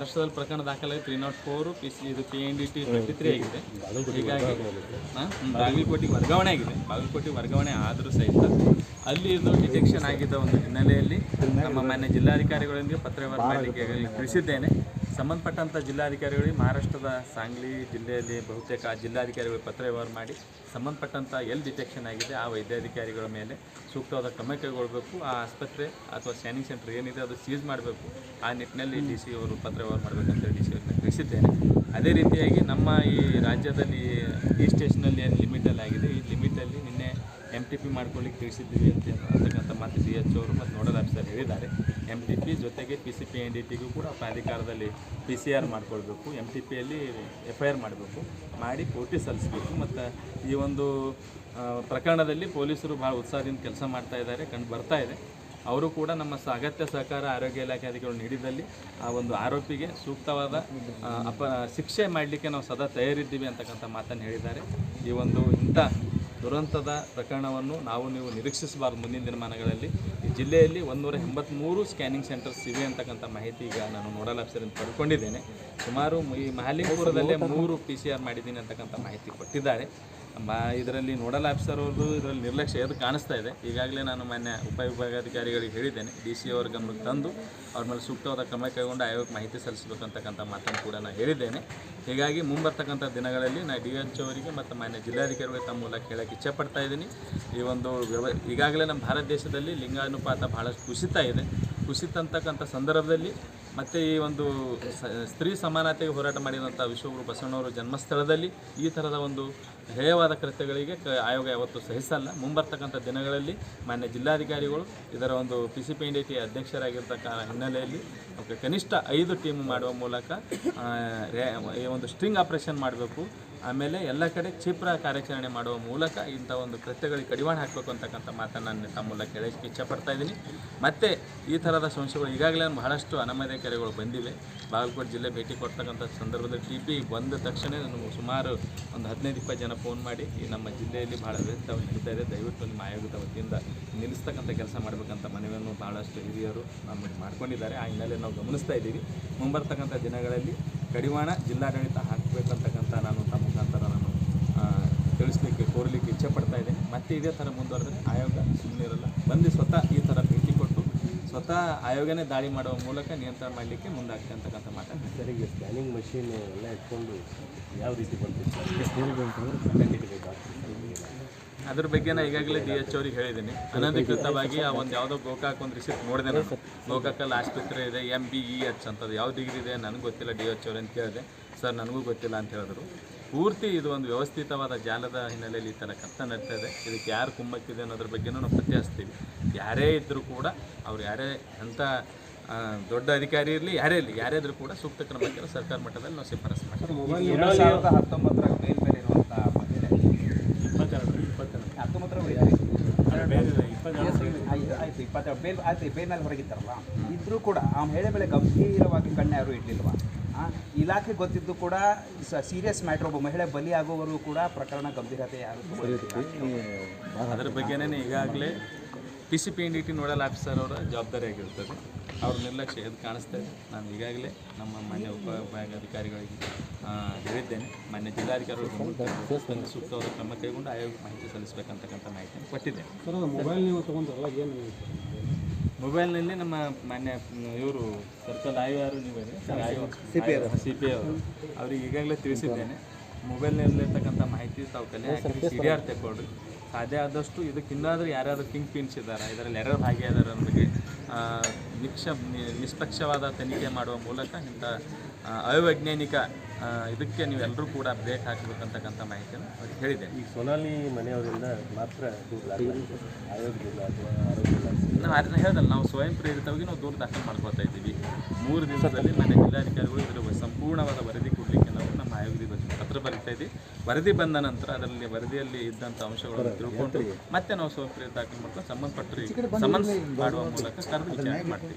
ರಾಷ್ಟ್ರದಲ್ಲಿ ಪ್ರಕರಣ ದಾಖಲಾಗಿ three nought four P C ಇದು P N D T twenty three ಆಗಿದೆ. ಹೀಗಾಗಿ ಬಾಗಲಕೋಟೆಗೆ ವರ್ಗಾವಣೆ ಆಗಿದೆ. ಬಾಗಲಕೋಟೆ ವರ್ಗಾವಣೆ ಆದರೂ ಸಹಿತ ಅಲ್ಲಿ ಇದು ಡಿಟೆಕ್ಷನ್ ಆಗಿದ್ದ ಒಂದು ಹಿನ್ನೆಲೆಯಲ್ಲಿ ನಮ್ಮ ಮಾನ್ಯ ಜಿಲ್ಲಾಧಿಕಾರಿಗಳೊಂದಿಗೆ ಪತ್ರವ್ಯವಹಾರ ಮಾಡಲಿಕ್ಕೆ ತಿಳಿಸಿದ್ದೇನೆ. ಸಂಬಂಧಪಟ್ಟಂಥ ಜಿಲ್ಲಾಧಿಕಾರಿಗಳಿಗೆ ಮಹಾರಾಷ್ಟ್ರದ ಸಾಂಗ್ಲಿ ಜಿಲ್ಲೆಯಲ್ಲಿ ಬಹುತೇಕ ಆ ಜಿಲ್ಲಾಧಿಕಾರಿಗಳು ಪತ್ರ ವ್ಯವಹಾರ ಮಾಡಿ ಸಂಬಂಧಪಟ್ಟಂಥ ಎಲ್ಲಿ ಡಿಟೆಕ್ಷನ್ ಆಗಿದೆ. ಆ ವೈದ್ಯಾಧಿಕಾರಿಗಳ ಮೇಲೆ ಸೂಕ್ತವಾದ ಕ್ರಮ ಕೈಗೊಳ್ಳಬೇಕು. ಆ ಆಸ್ಪತ್ರೆ ಅಥವಾ ಸ್ಕ್ಯಾನಿಂಗ್ ಸೆಂಟರ್ ಏನಿದೆ ಅದು ಸೀಸ್ ಮಾಡಬೇಕು. ಆ ನಿಟ್ಟಿನಲ್ಲಿ ಡಿ ಸಿ ಅವರು ಪತ್ರ ವ್ಯವಹಾರ ಮಾಡಬೇಕಂತ ಡಿ ಸಿ ಅವ್ರನ್ನ ತಿಳಿಸಿದ್ದೇನೆ. ಅದೇ ರೀತಿಯಾಗಿ ನಮ್ಮ ಈ ರಾಜ್ಯದಲ್ಲಿ ಈ ಸ್ಟೇಷನಲ್ಲಿ ಏನು ಲಿಮಿಟಲ್ಲಿ ಆಗಿದೆ. ಈ ಲಿಮಿಟಲ್ಲಿ ಎಂ ಟಿ ಪಿ ಮಾಡ್ಕೊಳ್ಳಿಕ್ಕೆ ತಿಳಿಸಿದ್ದೀವಿ ಅಂತ ಅಂತಕ್ಕಂಥ ಮಾತು ಡಿ ಎಚ್ ಅವರು ಮತ್ತು ನೋಡಲ್ ಆಫೀಸರ್ ಹೇಳಿದ್ದಾರೆ. ಎಂ ಟಿ ಪಿ ಜೊತೆಗೆ P C P N D ಟಿಗೂ ಕೂಡ ಪ್ರಾಧಿಕಾರದಲ್ಲಿ ಪಿ ಸಿ ಆರ್ ಮಾಡ್ಕೊಳ್ಬೇಕು ಎಂ ಟಿ ಪಿಯಲ್ಲಿ ಎಫ್ ಐ ಆರ್ ಮಾಡಬೇಕು, ಮಾಡಿ ಕೋರ್ಟಿಗೆ ಸಲ್ಲಿಸಬೇಕು. ಮತ್ತು ಈ ಒಂದು ಪ್ರಕರಣದಲ್ಲಿ ಪೊಲೀಸರು ಭಾಳ ಉತ್ಸಾಹದಿಂದ ಕೆಲಸ ಮಾಡ್ತಾ ಇದ್ದಾರೆ, ಕಂಡು ಬರ್ತಾ ಇದೆ. ಅವರು ಕೂಡ ನಮ್ಮ ಅಗತ್ಯ ಸಹಕಾರ ಆರೋಗ್ಯ ಇಲಾಖೆ ಅಧಿಕಾರಿಗಳು ನೀಡಿದಲ್ಲಿ ಆ ಒಂದು ಆರೋಪಿಗೆ ಸೂಕ್ತವಾದ ಅಪ, ಶಿಕ್ಷೆ ಮಾಡಲಿಕ್ಕೆ ನಾವು ಸದಾ ತಯಾರಿದ್ದೀವಿ ಅಂತಕ್ಕಂಥ ಮಾತನ್ನು ಹೇಳಿದ್ದಾರೆ. ಈ ಒಂದು ಇಂಥ ದುರಂತದ ಪ್ರಕರಣವನ್ನು ನಾವು ನೀವು ನಿರೀಕ್ಷಿಸಬಾರ್ದು ಮುಂದಿನ ದಿನಮಾನಗಳಲ್ಲಿ. ಈ ಜಿಲ್ಲೆಯಲ್ಲಿ ಒಂದೂರ ಎಂಬತ್ತ್ಮೂರು ಸ್ಕ್ಯಾನಿಂಗ್ ಸೆಂಟರ್ಸ್ ಇವೆ ಅಂತಕ್ಕಂಥ ಮಾಹಿತಿ ಈಗ ನಾನು ನೋಡಲ್ ಆಫೀಸರಿಂದ ಪಡ್ಕೊಂಡಿದ್ದೇನೆ. ಸುಮಾರು ಈ ಮಹಾಲಿಂಗಪುರದಲ್ಲೇ ಮೂರು ಪಿ ಸಿ ಆರ್ ಮಾಡಿದ್ದೀನಿ ಅಂತಕ್ಕಂಥ ಮಾಹಿತಿ ಕೊಟ್ಟಿದ್ದಾರೆ. ಮಾ ಇದರಲ್ಲಿ ನೋಡಲ್ ಆಫೀಸರ್ ಅವ್ರದ್ದು ಇದರಲ್ಲಿ ನಿರ್ಲಕ್ಷ್ಯ ಎದು ಕಾಣಿಸ್ತಾ ಇದೆ. ಈಗಾಗಲೇ ನಾನು ಮಾನ್ಯ ಉಪವಿಭಾಗಾಧಿಕಾರಿಗಳಿಗೆ ಹೇಳಿದ್ದೇನೆ. ಡಿ ಸಿ ಅವ್ರ ಗಮನಕ್ಕೆ ತಂದು ಅವ್ರ ಮೇಲೆ ಸೂಕ್ತವಾದ ಕ್ರಮ ಕೈಗೊಂಡು ಆಯೋಗಕ್ಕೆ ಮಾಹಿತಿ ಸಲ್ಲಿಸಬೇಕಂತಕ್ಕಂಥ ಮಾತನ್ನು ಕೂಡ ನಾನು ಹೇಳಿದ್ದೇನೆ. ಹೀಗಾಗಿ ಮುಂಬರ್ತಕ್ಕಂಥ ದಿನಗಳಲ್ಲಿ ನಾನು ಡಿ ಎಚ್ ಅವರಿಗೆ ಮತ್ತು ಮಾನ್ಯ ಜಿಲ್ಲಾಧಿಕಾರಿಗಳಿಗೆ ತಮ್ಮ ಮೂಲಕ ಹೇಳಕ್ಕೆ ಇಚ್ಛೆಪಡ್ತಾ ಇದ್ದೀನಿ. ಈ ಒಂದು ವ್ಯವ ಈಗಾಗಲೇ ನಮ್ಮ ಭಾರತ ದೇಶದಲ್ಲಿ ಲಿಂಗಾನುಪಾತ ಬಹಳಷ್ಟು ಕುಸಿತಾ ಇದೆ. ಕುಸಿತಂತಕ್ಕಂಥ ಸಂದರ್ಭದಲ್ಲಿ ಮತ್ತು ಈ ಒಂದು ಸ್ತ್ರೀ ಸಮಾನತೆಗೆ ಹೋರಾಟ ಮಾಡಿದಂಥ ವಿಶ್ವಗುರು ಬಸವಣ್ಣವರು ಜನ್ಮಸ್ಥಳದಲ್ಲಿ ಈ ಥರದ ಒಂದು ಹೇಯವಾದ ಕೃತ್ಯಗಳಿಗೆ ಕ, ಆಯೋಗ ಯಾವತ್ತೂ ಸಹಿಸಲ್ಲ. ಮುಂಬರ್ತಕ್ಕಂಥ ದಿನಗಳಲ್ಲಿ ಮಾನ್ಯ ಜಿಲ್ಲಾಧಿಕಾರಿಗಳು ಇದರ ಒಂದು P C P N D T ಹಿನ್ನೆಲೆಯಲ್ಲಿ ಕನಿಷ್ಠ ಐದು ಟೀಮ್ ಮಾಡುವ ಮೂಲಕ ಈ ಒಂದು ಸ್ಟ್ರಿಂಗ್ ಆಪರೇಷನ್ ಮಾಡಬೇಕು. ಆಮೇಲೆ ಎಲ್ಲ ಕಡೆ ಕ್ಷಿಪ್ರ ಕಾರ್ಯಾಚರಣೆ ಮಾಡುವ ಮೂಲಕ ಇಂಥ ಒಂದು ಕೃತ್ಯಗಳಿಗೆ ಕಡಿವಾಣ ಹಾಕಬೇಕು ಅಂತಕ್ಕಂಥ ಮಾತನ್ನು ನಾನು ತಮ್ಮ ಮೂಲಕ ಹೇಳೋಕ್ಕೆ ಇಚ್ಛಪಡ್ತಾ ಇದ್ದೀನಿ. ಮತ್ತು ಈ ಥರದ ಸಂಶಯಗಳು ಈಗಾಗಲೇ ಬಹಳಷ್ಟು ಅನಾಮಧೇಯ ಕರೆಗಳು ಬಂದಿವೆ. ಬಾಗಲಕೋಟೆ ಜಿಲ್ಲೆ ಭೇಟಿ ಕೊಡ್ತಕ್ಕಂಥ ಸಂದರ್ಭದಲ್ಲಿ ಟಿ ಪಿ ಬಂದ ತಕ್ಷಣ ನಾನು ಸುಮಾರು ಒಂದು ಹದಿನೈದು, ಇಪ್ಪತ್ತು ಜನ ಫೋನ್ ಮಾಡಿ ಈ ನಮ್ಮ ಜಿಲ್ಲೆಯಲ್ಲಿ ಭಾಳ ವ್ಯರ್ಥ ನಡೀತಾ ಇದೆ. ದಯವಿಟ್ಟು ನಿಮ್ಮ ಆಯೋಗದ ವತಿಯಿಂದ ನಿಲ್ಲಿಸ್ತಕ್ಕಂಥ ಕೆಲಸ ಮಾಡಬೇಕಂತ ಮನವಿಯನ್ನು ಭಾಳಷ್ಟು ಹಿರಿಯರು ನಮಗೆ ಮಾಡ್ಕೊಂಡಿದ್ದಾರೆ. ಆ ಹಿನ್ನೆಲೆ ನಾವು ಗಮನಿಸ್ತಾ ಇದ್ದೀವಿ. ಮುಂಬರ್ತಕ್ಕಂಥ ದಿನಗಳಲ್ಲಿ ಕಡಿವಾಣ ಜಿಲ್ಲಾಡಳಿತ ಹಾಕಬೇಕಂತಕ್ಕಂಥ ನಾನು ತಮ್ಮ ಮುಖಾಂತರ ನಾನು ಆ, ತಿಳಿಸ್ಲಿಕ್ಕೆ ಕೋರಲಿಕ್ಕೆ ಇಚ್ಛೆ ಪಡ್ತಾ ಇದ್ದೇನೆ ಮತ್ತೆ ಇದೇ ಥರ ಮುಂದುವರೆದ್ರೆ ಆಯೋಗ ಸುಮ್ಮನೆ ಇರಲ್ಲ. ಬಂದು ಸ್ವತಃ ಈ ಥರ ಭೇಟಿ ಕೊಟ್ಟು ಸ್ವತಃ ಆಯೋಗನೇ ದಾಳಿ ಮಾಡುವ ಮೂಲಕ ನಿಯಂತ್ರಣ ಮಾಡಲಿಕ್ಕೆ ಮುಂದಾಗ್ತದೆ ಅಂತಕ್ಕಂಥ ಮಾತು ಸರ್ ಈಗ ಸ್ಕ್ಯಾನಿಂಗ್ ಮಷೀನ್ ಎಲ್ಲ ಇಟ್ಕೊಂಡು ಯಾವ ರೀತಿ ಬಂದಿತ್ತು ಅದ್ರ ಬಗ್ಗೆ ನಾ ಈಗಾಗಲೇ ಡಿ ಎಚ್ ಅವ್ರಿಗೆ ಹೇಳಿದ್ದೀನಿ. ಅನಧಿಕೃತವಾಗಿ ಆ ಒಂದು ಯಾವುದೋ ಗೋಕಾಕ್ ಒಂದು ರಿಸಿಪ್ಟ್ ನೋಡಿದೆ ನಾನು. ಗೋಕಾಕಲ್ಲಿ ಆಸ್ಪತ್ರೆ ಇದೆ ಎಂ ಬಿ ಇ ಎಚ್ ಅಂತದ್ದು. ಯಾವ ಡಿಗ್ರಿ ಇದೆ? ನನಗೆ ಗೊತ್ತಿಲ್ಲ ಡಿ ಎಚ್ ಅವ್ರು ಅಂತ ಕೇಳಿದೆ. ಸರ್ ನನಗೂ ಗೊತ್ತಿಲ್ಲ ಅಂತ ಹೇಳಿದ್ರು. ಪೂರ್ತಿ ಇದು ಒಂದು ವ್ಯವಸ್ಥಿತವಾದ ಜಾಲದ ಹಿನ್ನೆಲೆಯಲ್ಲಿ ಈ ಥರ ಕತ್ತ ನಡೀತಾ ಇದೆ. ಇದಕ್ಕೆ ಯಾರು ಕುಮ್ಮಕ್ಕಿದೆ ಅನ್ನೋದ್ರ ಬಗ್ಗೆನೂ ನಾವು ಪತ್ತೆ ಹಚ್ತೀವಿ ಯಾರೇ ಇದ್ದರೂ ಕೂಡ ಅವ್ರು ಯಾರೇ ಅಂಥ ದೊಡ್ಡ ಅಧಿಕಾರಿ ಇರಲಿ ಯಾರೇ ಇರಲಿ ಯಾರೇ ಇದ್ರೂ ಕೂಡ ಸೂಕ್ತ ಕ್ರಮಕ್ಕೆ ಸರ್ಕಾರ ಮಟ್ಟದಲ್ಲಿ ನಾವು ಶಿಫಾರಸು ಮಾಡ್ತೀವಿ. ಎರಡು ಸಾವಿರದ ಹತ್ತೊಂಬತ್ತರ ಮೇಲ್ಮೇಲೆ ಇರುವಂಥ ಹತ್ತೊಂಬತ್ತರ ಆಯ್ತು ಇಪ್ಪತ್ತೆರಡು. ಬೇಲ್ ಆಯ್ತು ಬೇಲ್ ಮೇಲೆ ಹೊರಗಿದ್ದಾರಲ್ಲ ಇದ್ರೂ ಕೂಡ ಆ ಮಹಿಳೆ ಮೇಲೆ ಗಂಭೀರವಾಗಿ ಕಣ್ಣು ಯಾರು ಇಡ್ಲಿಲ್ವಾ? ಇಲಾಖೆ ಗೊತ್ತಿದ್ದು ಕೂಡ ಸೀರಿಯಸ್ ಮ್ಯಾಟ್ರ್ ಒಬ್ಬ ಮಹಿಳೆ ಬಲಿ ಆಗುವವರೆಗೂ ಕೂಡ ಪ್ರಕರಣ ಗಂಭೀರತೆ. ಅದರ ಬಗ್ಗೆನೇ ಈಗಾಗಲೇ P C P N D T nodal officer ಅವರ ಜವಾಬ್ದಾರಿ ಆಗಿರ್ತದೆ ಅವ್ರ ನಿರ್ಲಕ್ಷ್ಯ ಎದ್ದು ಕಾಣಿಸ್ತಾ ಇದೆ. ನಾನು ಈಗಾಗಲೇ ನಮ್ಮ ಮಾನ್ಯ ಉಪವಿಭಾಗಾಧಿಕಾರಿಗಳಿಗೆ ಅಧಿಕಾರಿಗಳಿಗೆ ಹೇಳಿದ್ದೇನೆ. ಮಾನ್ಯ ಜಿಲ್ಲಾಧಿಕಾರಿಗಳು ಸೂಕ್ತವಾದ ಕ್ರಮ ಕೈಗೊಂಡು ಆಯೋಗ ಮಾಹಿತಿ ಸಲ್ಲಿಸಬೇಕಂತಕ್ಕಂಥ ಮಾಹಿತಿಯನ್ನು ಕೊಟ್ಟಿದ್ದೇನೆ. ಸರ್ ಮೊಬೈಲ್ ನೀವು ತೊಗೊಂಡ್ರಲ್ಲ ಏನು ಮೊಬೈಲ್ನಲ್ಲಿ ನಮ್ಮ ಮಾನ್ಯ ಇವರು ಸರ್ಕಲ್ ಆಯು ಯಾರು ನೀವು ಸಿ ಪಿ ಸಿ ಪಿ ಅವರು. ಅವ್ರಿಗೆ ಈಗಾಗಲೇ ತಿಳಿಸಿದ್ದೇನೆ. ಮೊಬೈಲ್ನಲ್ಲಿರ್ತಕ್ಕಂಥ ಮಾಹಿತಿ ತಾವು ಕಲೆ ಹಾಕಿ ಸಿ ಡಿ ಆರ್ ತೆಕ್ಕೊಳ್ರಿ ಸಾಧ್ಯ ಆದಷ್ಟು ಇದಕ್ಕಿನ್ನಾದ್ರೂ ಯಾರ್ಯಾರು ಕಿಂಗ್ ಪಿನ್ಸ್ ಇದ್ದಾರೆ? ಇದರಲ್ಲಿ ಯಾರ್ಯಾರು ಭಾಗಿಯಾದಾರ ಅನ್ನೋದಕ್ಕೆ ಆ, ನಿಕ್ಷ ನಿಷ್ಪಕ್ಷವಾದ ತನಿಖೆ ಮಾಡುವ ಮೂಲಕ ಇಂಥ ಅವೈಜ್ಞಾನಿಕ ಇದಕ್ಕೆ ನೀವೆಲ್ಲರೂ ಕೂಡ ಬ್ರೇಕ್ ಹಾಕಬೇಕಂತಕ್ಕಂಥ ಮಾಹಿತಿಯನ್ನು ಅವ್ರಿಗೆ ಹೇಳಿದೆ ಈ ಸೊನಾಲಿ ಮನೆಯವರಿಂದ ಮಾತ್ರ. ಆಯೋಗದಿಂದ ಅಥವಾ ನಾವು ಅದನ್ನು ಹೇಳ್ದಲ್ಲ ನಾವು ಸ್ವಯಂ ಪ್ರೇರಿತವಾಗಿ ನಾವು ದೂರ ದಾಖಲು ಮಾಡ್ಕೊಳ್ತಾ ಇದ್ದೀವಿ. ಮೂರು ದಿವಸದಲ್ಲಿ ಮನೆ ಜಿಲ್ಲಾಧಿಕಾರಿಗಳು ಇದರ ಸಂಪೂರ್ಣವಾದ ವರದಿ ಕೊಡಲಿಕ್ಕೆ ನಾವು ನಮ್ಮ ಆಯೋಗದ ಬಗ್ಗೆ ಪತ್ರ ಬರೀತಾ ಇದ್ದೀವಿ ವರದಿ ಬಂದ ನಂತರ ಅದರಲ್ಲಿ ವರದಿಯಲ್ಲಿ ಇದ್ದಂಥ ಅಂಶಗಳನ್ನು ತಿಳ್ಕೊಂಡು ಮತ್ತೆ ನಾವು ಸ್ವಯಂ ದಾಖಲೆ ಮಾಡ್ಕೊಂಡು ಸಂಬಂಧಪಟ್ಟರಿಗೆ ಸಮನ್ಸ್ ಮಾಡುವ ಮೂಲಕ ಕರೆದು ವಿಚಾರಣೆ ಮಾಡ್ತೀವಿ.